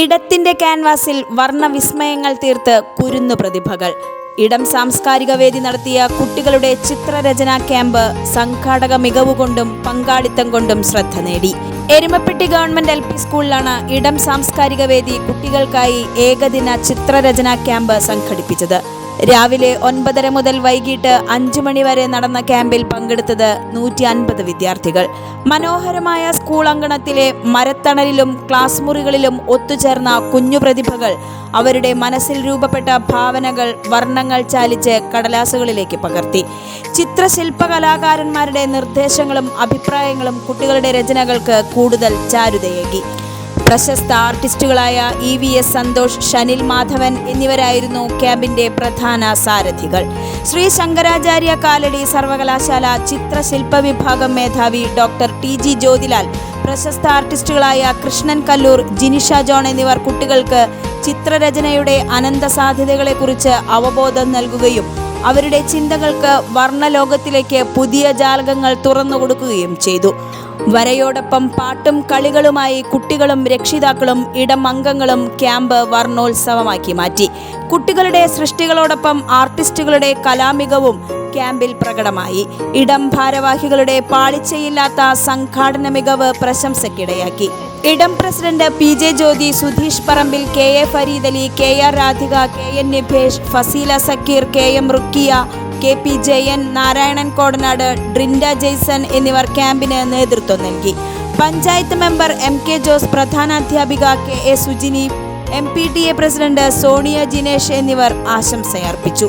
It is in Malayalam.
ഇടത്തിന്റെ ക്യാൻവാസിൽ വർണവിസ്മയങ്ങൾ തീർത്ത് കുരുന്നു പ്രതിഭകൾ. ഇടം സാംസ്കാരിക വേദി നടത്തിയ കുട്ടികളുടെ ചിത്രരചനാ ക്യാമ്പ് സംഘാടക മികവുകൊണ്ടും പങ്കാളിത്തം കൊണ്ടും ശ്രദ്ധ നേടി. എരുമപ്പെട്ടി ഗവൺമെന്റ് എൽ പി സ്കൂളിലാണ് ഇടം സാംസ്കാരിക വേദി കുട്ടികൾക്കായി ഏകദിന ചിത്രരചനാ ക്യാമ്പ് സംഘടിപ്പിച്ചത്. രാവിലെ ഒൻപതര മുതൽ വൈകിട്ട് അഞ്ചു മണിവരെ നടന്ന ക്യാമ്പിൽ പങ്കെടുത്തത് നൂറ്റി അൻപത് വിദ്യാർത്ഥികൾ. മനോഹരമായ സ്കൂൾ അങ്കണത്തിലെ മരത്തണലിലും ക്ലാസ് മുറികളിലും ഒത്തുചേർന്ന കുഞ്ഞു പ്രതിഭകൾ അവരുടെ മനസ്സിൽ രൂപപ്പെട്ട ഭാവനകൾ വർണങ്ങൾ ചാലിച്ച് കടലാസുകളിലേക്ക് പകർത്തി. ചിത്രശില്പ കലാകാരന്മാരുടെ നിർദ്ദേശങ്ങളും അഭിപ്രായങ്ങളും കുട്ടികളുടെ രചനകൾക്ക് കൂടുതൽ ചാരുതയേകി. പ്രശസ്ത ആർട്ടിസ്റ്റുകളായ E V S Santhosh Shanil Madhavan എന്നിവരായിരുന്നു ക്യാമ്പിന്റെ പ്രധാന സാരഥികൾ. ശ്രീ ശങ്കരാചാര്യ കാലടി സർവകലാശാല ചിത്രശില്പ വിഭാഗം മേധാവി ഡോക്ടർ ടി ജി ജ്യോതിലാൽ പ്രശസ്ത ആർട്ടിസ്റ്റുകളായ കൃഷ്ണൻ കല്ലൂർ ജിനിഷ ജോൺ എന്നിവർ കുട്ടികൾക്ക് ചിത്രരചനയുടെ അനന്ത സാധ്യതകളെക്കുറിച്ച് അവബോധം നൽകുകയും അവരുടെ ചിന്തകൾക്ക് വർണലോകത്തിലേക്ക് പുതിയ ജാലകങ്ങൾ തുറന്നു കൊടുക്കുകയും ചെയ്തു. വരയോടൊപ്പം പാട്ടും കളികളുമായി കുട്ടികളും രക്ഷിതാക്കളും ഇടം അംഗങ്ങളും ക്യാമ്പ് വർണോത്സവമാക്കി മാറ്റി. കുട്ടികളുടെ സൃഷ്ടികളോടൊപ്പം ആർട്ടിസ്റ്റുകളുടെ കലാമികവും ക്യാമ്പിൽ പ്രകടമായി. ഇടം ഭാരവാഹികളുടെ പാളിച്ചയില്ലാത്ത സംഘാടന മികവ് പ്രശംസയ്ക്കിടയാക്കി ഇടം president P J Jyothi Sudheesh Parambil K A Fareed Ali K R Radhika K N Nibhesh Faseela Sakkeer K M Rukkiya K P Jayan Narayanan Kodanad Drinda Jaison എന്നിവർ ക്യാമ്പിന് നേതൃത്വം നൽകി. Panchayat member M K Jose പ്രധാനാധ്യാപിക K A Sujini M P T A president Sonia Jinesh എന്നിവർ ആശംസയർപ്പിച്ചു.